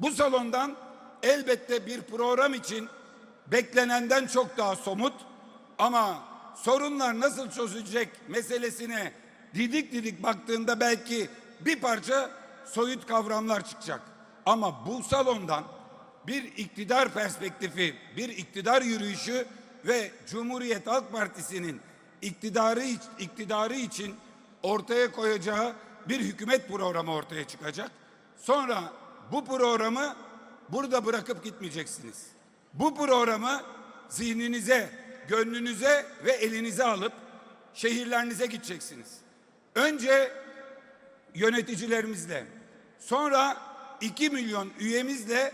Bu salondan elbette bir program için beklenenden çok daha somut ama sorunlar nasıl çözülecek meselesine didik didik baktığında belki bir parça soyut kavramlar çıkacak. Ama bu salondan bir iktidar perspektifi, bir iktidar yürüyüşü ve Cumhuriyet Halk Partisi'nin iktidarı iktidarı için ortaya koyacağı bir hükümet programı ortaya çıkacak. Sonra bu programı burada bırakıp gitmeyeceksiniz. Bu programı zihninize, gönlünüze ve elinize alıp şehirlerinize gideceksiniz. Önce yöneticilerimizle, sonra 2 milyon üyemizle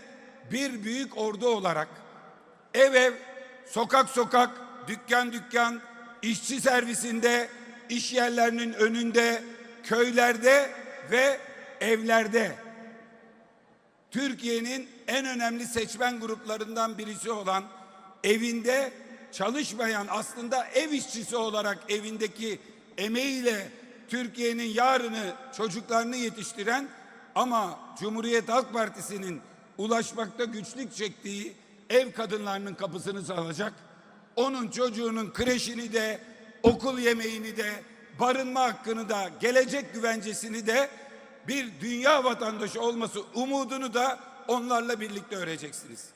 bir büyük ordu olarak ev ev, sokak sokak, dükkan dükkan, işçi servisinde, iş yerlerinin önünde, köylerde ve evlerde Türkiye'nin en önemli seçmen gruplarından birisi olan evinde çalışmayan aslında ev işçisi olarak evindeki emeğiyle Türkiye'nin yarını çocuklarını yetiştiren ama Cumhuriyet Halk Partisi'nin ulaşmakta güçlük çektiği ev kadınlarının kapısını çalacak. Onun çocuğunun kreşini de okul yemeğini de barınma hakkını da gelecek güvencesini de bir dünya vatandaşı olması umudunu da onlarla birlikte öreceksiniz.